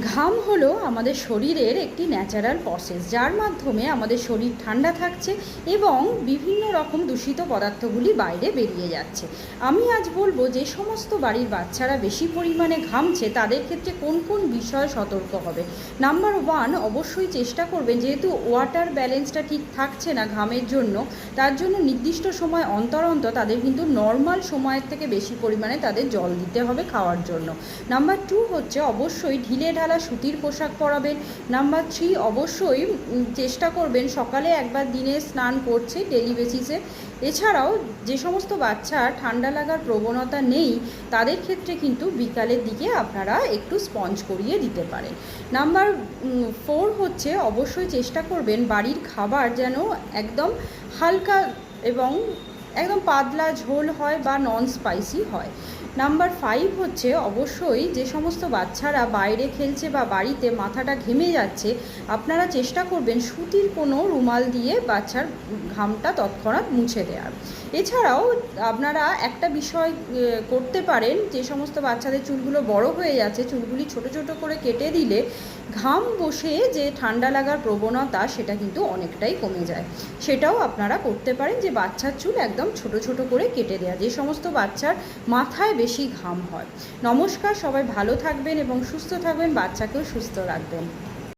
ঘাম হলো আমাদের শরীরের একটি ন্যাচারাল প্রসেস যার মাধ্যমে আমাদের শরীর ঠান্ডা থাকছে এবং বিভিন্ন রকম দূষিত পদার্থগুলি বাইরে বেরিয়ে যাচ্ছে। আমি আজ বলব যে সমস্ত বাড়ির বাচ্চারা বেশি পরিমাণে ঘামছে, তাদের ক্ষেত্রে কোন কোন বিষয়ে সতর্ক হবে? নাম্বার ওয়ান অবশ্যই চেষ্টা করবেন, যেহেতু ওয়াটার ব্যালেন্সটা ঠিক থাকছে না ঘামের জন্য, তার জন্য নির্দিষ্ট সময় অন্তর অন্তর তাদের কিন্তু নর্মাল সময়ের থেকে বেশি পরিমাণে তাদের জল দিতে হবে খাওয়ার জন্য। নাম্বার টু হচ্ছে, অবশ্যই ঢিলে ঢালা সুতির পোশাক পরাবেন। নাম্বার থ্রি অবশ্যই চেষ্টা করবেন সকালে একবার দিনে স্নান করছে ডেলি বেসিসে এছাড়াও যে সমস্ত বাচ্চা ঠান্ডা লাগার প্রবণতা নেই, তাদের ক্ষেত্রে কিন্তু বিকালের দিকে আপনারা একটু স্পঞ্জ করিয়ে দিতে পারেন। নাম্বার ফোর হচ্ছে, অবশ্যই চেষ্টা করবেন বাড়ির খাবার যেন একদম হালকা এবং একদম পাতলা ঝোল হয় বা নন স্পাইসি হয়। নাম্বার ফাইভ হচ্ছে, অবশ্যই যে সমস্ত বাচ্চারা বাইরে খেলছে বা বাড়িতে মাথাটা ঘেমে যাচ্ছে, আপনারা চেষ্টা করবেন সুতির কোনো রুমাল দিয়ে বাচ্চার ঘামটা তৎক্ষণাৎ মুছে দেওয়ার। এছাড়াও আপনারা একটা বিষয় করতে পারেন, যে সমস্ত বাচ্চাদের চুলগুলো বড় হয়ে যাচ্ছে, চুলগুলি ছোট ছোট করে কেটে দিলে ঘাম বসে যে ঠান্ডা লাগার প্রবণতা সেটা কিন্তু অনেকটাই কমে যায়। সেটাও আপনারা করতে পারেন যে বাচ্চার চুল একদম ছোট ছোট করে কেটে দেওয়া। যে সমস্ত বাচ্চার মাথায় বেশি ঘাম হয়। নমস্কার সবাই ভালো থাকবেন এবং সুস্থ থাকবেন বাচ্চাকেও সুস্থ রাখবেন।